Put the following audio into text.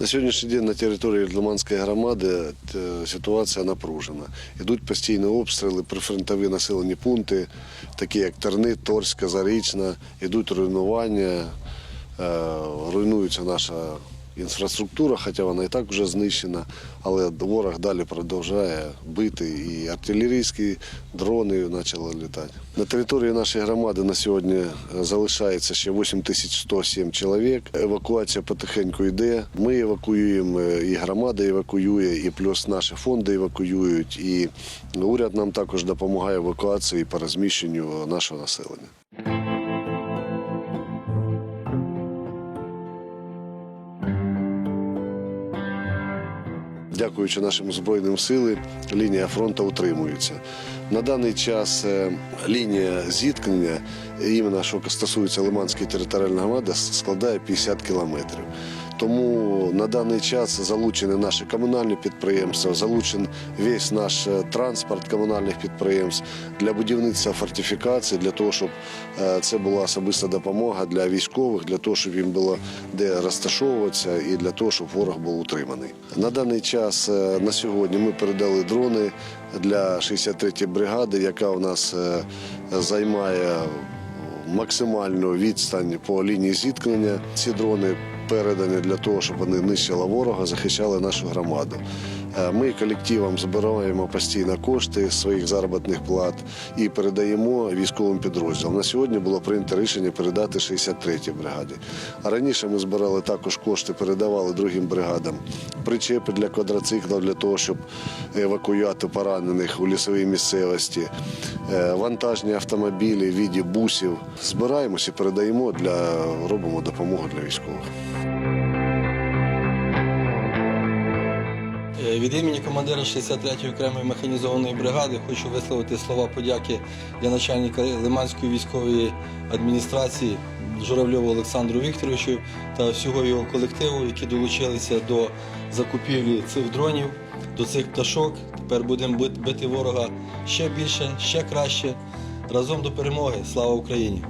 На сьогоднішній день на території Лиманської громади е, ситуація напружена. Йдуть постійні обстріли, прифронтові населені пункти, такі як Терни, Торська, Зарічна, йдуть руйнування, е, руйнується наша інфраструктура, хоча вона і так вже знищена, але ворог далі продовжує бити і артилерійські дрони почали літати. На території нашої громади на сьогодні е, залишається ще 8107 чоловік. Евакуація потихеньку йде. Ми евакуюємо, е, і громада евакуює, і плюс наші фонди евакуюють. І уряд нам також допомагає евакуації по розміщенню нашого населення. Дякуючи нашим збройним силам, лінія фронту утримується. На даний час е, лінія зіткнення, іменно що стосується Лиманської територіальної громади, складає 50 кілометрів. Тому на даний час залучені наші комунальні підприємства, залучений весь наш е, транспорт комунальних підприємств для будівництва фортифікацій, для того, щоб е, це була особиста допомога для військових, для того, щоб їм було де розташовуватися і для того, щоб ворог був утриманий. На даний час е, на сьогодні ми передали дрони для 63-ї бригади, яка у нас займає максимальну відстань по лінії зіткнення. Ці дрони передані для того, щоб вони нищили ворога, захищали нашу громаду. Е, Ми колективом збираємо постійно кошти своїх заробітних плат і передаємо військовим підрозділам. На сьогодні було прийнято рішення передати 63-й бригаді. А раніше ми збирали також кошти, передавали другим бригадам. Причепи для квадроциклів для того, щоб евакуювати поранених у лісовій місцевості, е, вантажні автомобілі в віді бусів. Збираємося передаємо для робимо допомогу для військових. Від імені командира 63-ї окремої механізованої бригади хочу висловити слова подяки для начальника Лиманської військової адміністрації Журавльову Олександру Вікторовичу та всього його колективу, які долучилися до закупівлі цих дронів, до цих пташок. Тепер будемо бити ворога ще більше, ще краще. Разом до перемоги. Слава Україні!